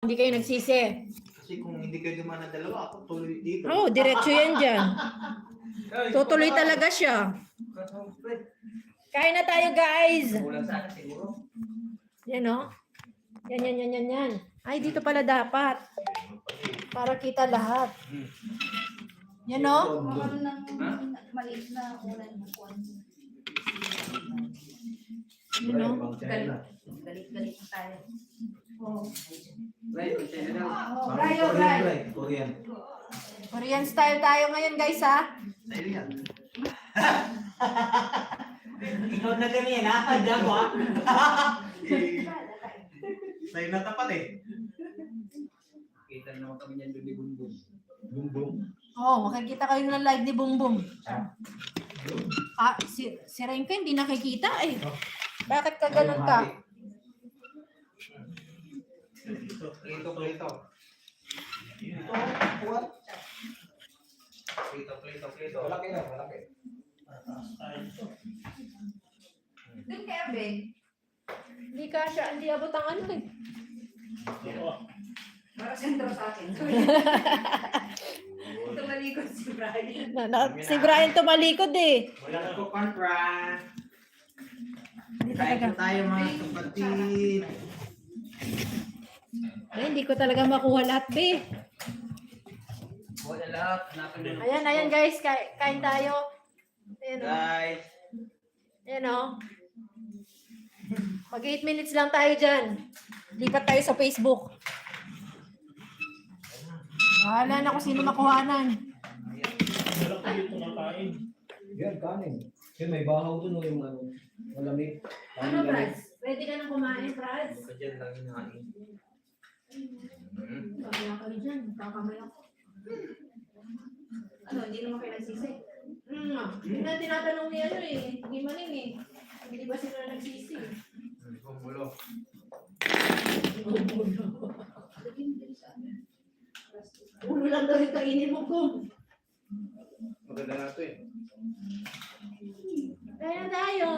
Hindi kayo nagsisi. Kasi kung hindi kayo dumaan ng dalawa, ako tuloy dito. Oo, oh, diretso yan dyan. Tutuloy talaga siya. Kain na tayo, guys. Kulang sana siguro. Yan, oh. Yan, yan, yan, yan, yan. Ay, dito pala dapat. Para kita lahat. Yan, oh. Ano nang maliit na ulan mo po. Yan, oh. Galit-galit na tayo. Right, Oh, Brayo, Brayo. Korean. Korean style tayo ngayon, guys, ha? Ikaw na ganyan, ha? Diyan mo, ha? Sa'yo na tapat eh. Kita naman kami niyan doon ni Bumbum. Bumbong. Oo, oh, makikita kayo ng live ni Bong Bong. Ah, si, si Renka hindi nakikita eh. Bakit ka ganun ka? Ito, ito, ito. Ito, what? Plito, plito, plito. Malaki na, malaki. Doon kaya, Ben. Hindi ka siya, hindi abot ang ano eh. Para sentro sa akin. Tumalikod si Brian. Na, na, si Brian tumalikod eh. Wala na ko kontra. Kain tayo mga kapatid. Ay, hindi ko talaga makuha lahat, be. Wala lahat. Hanapin. Ayan, ayan guys, kain, kain tayo. Ayan o. Guys. Ayan o. Mag 8 minutes lang tayo dyan. Lipat tayo sa Facebook. Bahala na kung sino makuhanan. Yan, kanin. Yan, may bahaw dun o yung ano, malamig. Ano, Kanin lamig. Brads? Ready ka na kumain, Brads? Baka dyan lagi nakain. Kaya kayo dyan, kakamay ako. Ano, hindi naman kayo nagsisi. Hmm, hindi na tinatanong ni ano eh, ni Maning eh. Hindi ba sila nagsisi? Bumulo. Ulo lang daw yung kainin mo ko. Maganda na ito eh. Kaya tayo.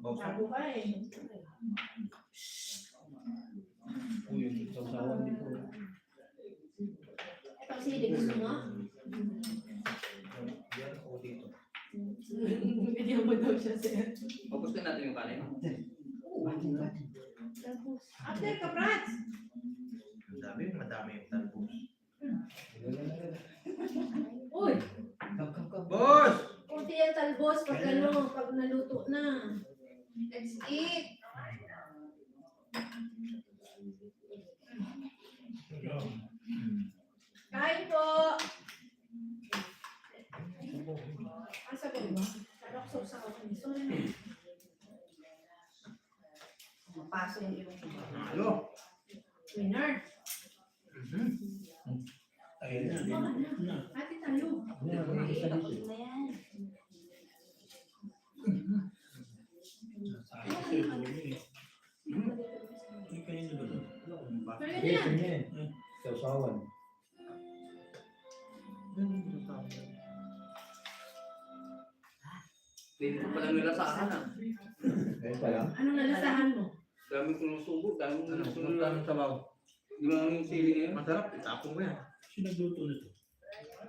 Box. Sabi ka eh. Uy, yung sausawan dito. Ito sili, gusto mo? Yan ako dito. Bigyan mo daw siya sir. Focus na natin yung kanin. After ka, Brats! Ang dami, madami yung talbos. Uy! Boss! Kunti yan talbos pag ano, pag naluto na. Let's eat. Kain po! Asa ko ba? Sarap sa ako. Sorry na. Mapaso yung ko. Halo. Winner. Na. Baka na. Ate tayo. Yan, ako yung isa Tapos dito. na Yes, na. yan. Sausawan. Hindi ko pala nilasahan ah. Ayun pala. Anong nalasahan mo? Dami kong nasubo. Dami kong Ano, nasubo. magkano sabaw? Di ba yung sili ngayon? Masarap, itapon mo yan. Sinagluto na to.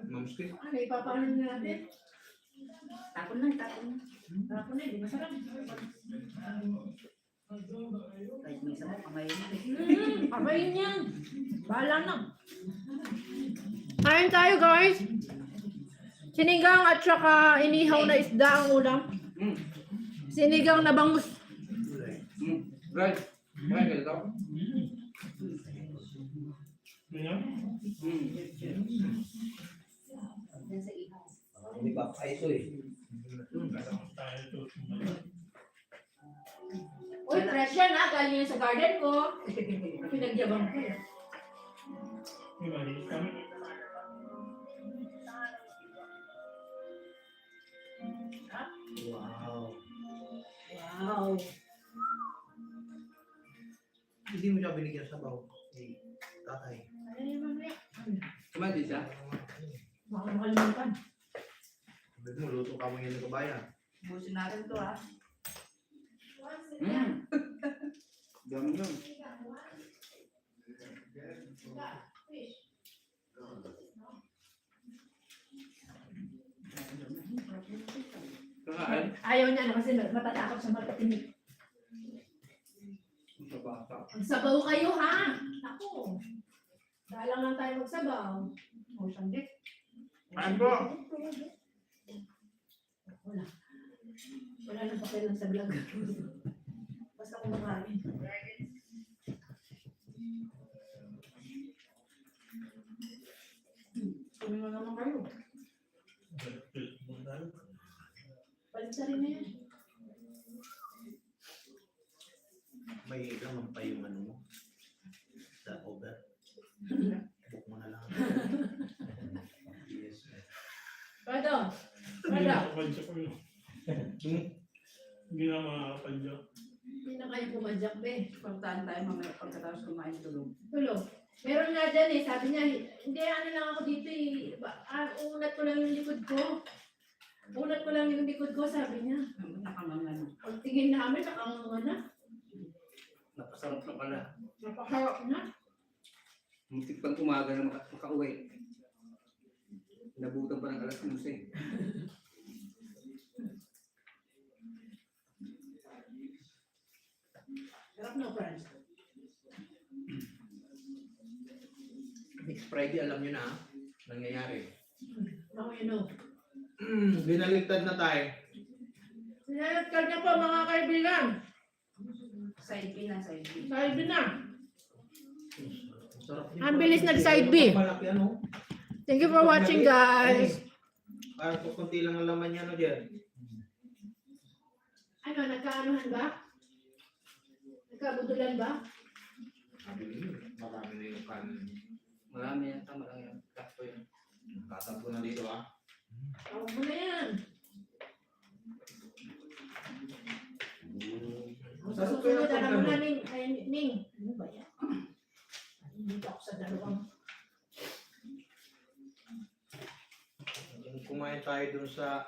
Mamski. Ano, ipapaano natin? Tapon na, tapon na. Ko na, di masarap. Kahit may sama, kamay na. Hmm, kabayin yan. Bahala na. Kain tayo, guys. Sinigang at saka inihaw na isda ang ulam. Hmm. Sinigang na bangus. Hmm. Right. Right, ihaw. Hindi pa ito eh. Uy, fresh yan ha. Galing yan sa garden ko. Pinagyabang ko. Wow. Wow. Hindi mo siya binigyan sabaw. Si tatay. Ano yung mamaya? Kumain siya. Makalimutan. Sabi mo, luto ka mo yan ng kabayan. Busin natin to ha. Hmm. Dami yun. Kakain. Ayaw niya na kasi matatakot siya magkatinig. Sa bata. Magsabaw kayo ha! Ako. Dalang lang tayo magsabaw. O, sandit. Kain po. Wala. Wala nang pakialam sa vlog. Basta kumakain. Kami mo naman kayo. Balik sa rin na yan. May laman pa yung ano mo. Sa over. Book mo na lang. yes. Pado! Hindi na yun. Hindi na kayo pumadyak, be. Pagtaan tayo mamaya pagkatapos kumain tulog. Tulog. Meron nga dyan eh, sabi niya, hindi ano lang ako dito eh, ah, unat ko lang yung likod ko. Unat ko lang yung likod ko, sabi niya. Nakamanga na. Pagtingin namin, nakanganga na. Napasarap na pala. Napakarap na. Muntik pang umaga na maka makauwi. Nabutan pa ng alas 11. Sarap na, friends. Next Friday, alam nyo na, nangyayari. Ako yun o. Mm, binaligtad na tayo. Sinayot ka niya po mga kaibigan. Side B na, side B. Sabi na. Sarap din Ang bilis nag-side B. Malaki ano. Thank you for watching guys. Parang kung konti lang ang laman niya, no, Jer? Ano, nagkaanuhan ba? Nagkabudulan ba? Sabi niyo, marami na yung kanin. Marami yan. Tama lang yan. Takto yan. Tatagpo na dito, ah. Tawag mo na yan. Sarap susunod, alam mo na. Ning. Ay, Ning. Ano ba yan? Dito ako sa dalawang. Yung kumain tayo dun sa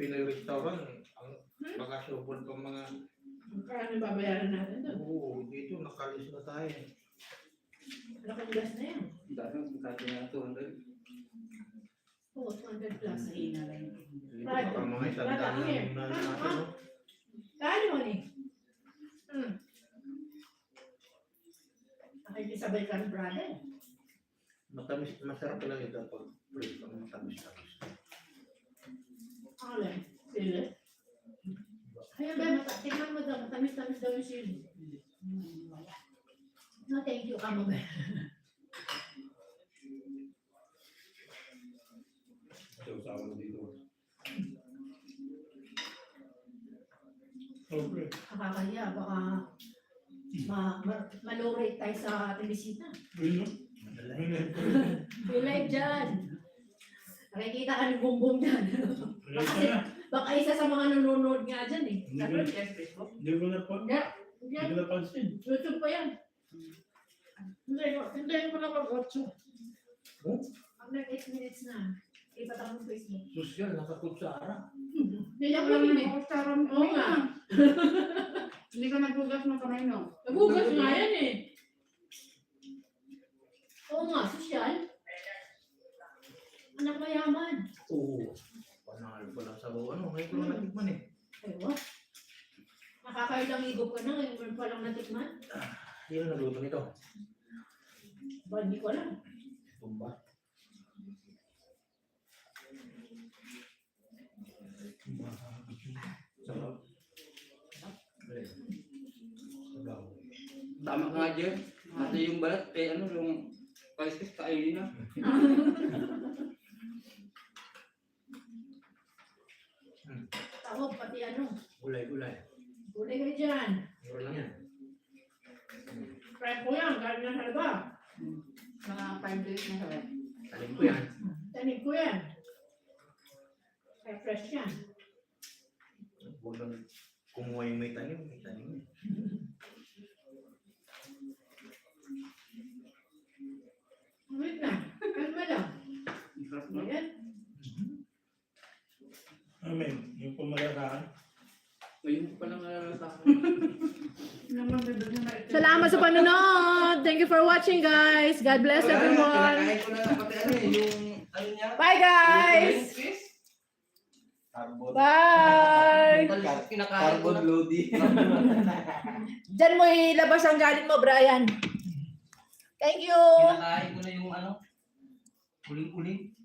Pinoy restaurant, ang bagasubol pa mga, Kaya babayaran natin doon. oo, dito nakalis na tayo. Laking gas na yan. Dami ang sabi na 200. Oo, 200 plus. Mahina lang. Dito baka mga isang Bata, daan okay. lang na natin, no? Kano mo ni? Hmm. Nakikisabay ka ng brother. Matamis, masarap lang ito pag prito, matamis-tamis. Alin? Sili? Ayun ba, mata tingnan mo daw, matamis-tamis daw yung sili. No, thank you, kamo ba? Sa usawa dito. Okay. Nakakahiya, baka ma, ma, ma-low rate tayo sa ating bisita. Ayun, no? Feel like dyan. Nakikita ka ni Bumbong dyan. Ayun ka na. Baka isa sa mga nanonood nga dyan eh. Hindi ko, yes, Facebook. Hindi ko na pa. Hindi, Hindi yan. ko napansin. YouTube pa yan. Hindi ko, hindi ko na mag-watch. Oh? Ang nag 8 minutes na. Ipat ako ng Facebook. Sosyal, nakakutsara. Hindi ako lang mo eh. na, Taram, Oo nga. Hindi ka nagbugas ng kamay, no? Nabugas nga yan eh. Oo nga, sosyal. Anak mayaman. Oo. Panalo pa lang sa buwan, ano? Ngayon ko lang natikman eh. Ewa. Nakakailang igop ka na, ngayon mo pa lang natikman. Sino nagluto nito? Ba, hindi ko alam. Tumba. Sarap. Sabaw. Tama ka nga, Jer. Pati yung balat, eh ano, yung kaliskis kainin na. Tawag, pati ano. Gulay-gulay. Gulay kayo dyan. Meron lang yan. Try ko yan, galing na sa laba. Mga 5 days na sabi. Talim ko yan. Tanig ko yan. Kaya fresh yan. Huwag lang kumuha yung may tanim, may tanim. Wait na. Kalma lang. Ang sarap na. Ayan. Amen. Yung pumalakaan. Ngayon ko pa lang nalalasahan. Naman, bibig na Salamat sa panonood. Thank you for watching, guys. God bless Wala na, everyone. Kinakain ko na pati ano eh, yung ano niya. Bye, guys. Carbon. Bye. Na. loading. Diyan mo ilabas ang galing mo, Brian. Thank you. Kinakain ko na yung ano. Uling-uling.